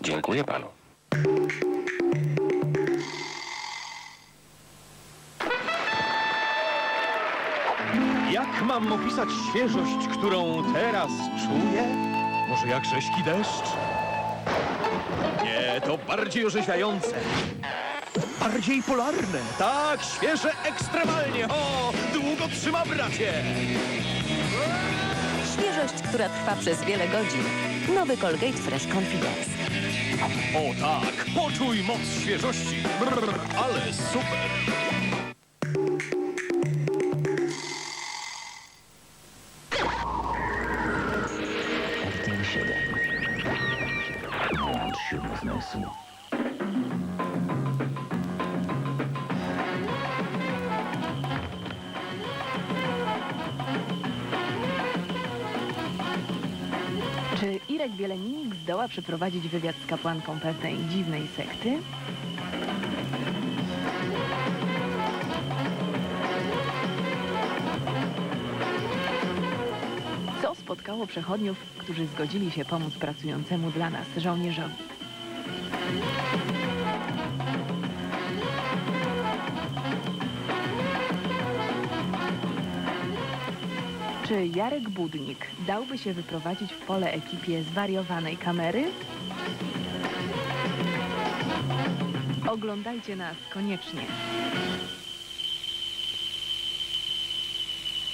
Dziękuję panu. Jak mam opisać świeżość, którą teraz czuję? Może jak rzeźki deszcz? Nie, to bardziej orzeźwiające. Bardziej polarne. Tak, świeże ekstremalnie. O, długo trzyma, bracie. Świeżość, która trwa przez wiele godzin. Nowy Colgate Fresh Confidence. O tak, poczuj moc świeżości. Brr, ale super. RTL 7. Włącz siódmy zmysł. Czy Irek Bieleninik zdoła przeprowadzić wywiad z kapłanką pewnej dziwnej sekty? Co spotkało przechodniów, którzy zgodzili się pomóc pracującemu dla nas żołnierzowi? Czy Jarek Budnik dałby się wyprowadzić w pole ekipie zwariowanej kamery? Oglądajcie nas koniecznie.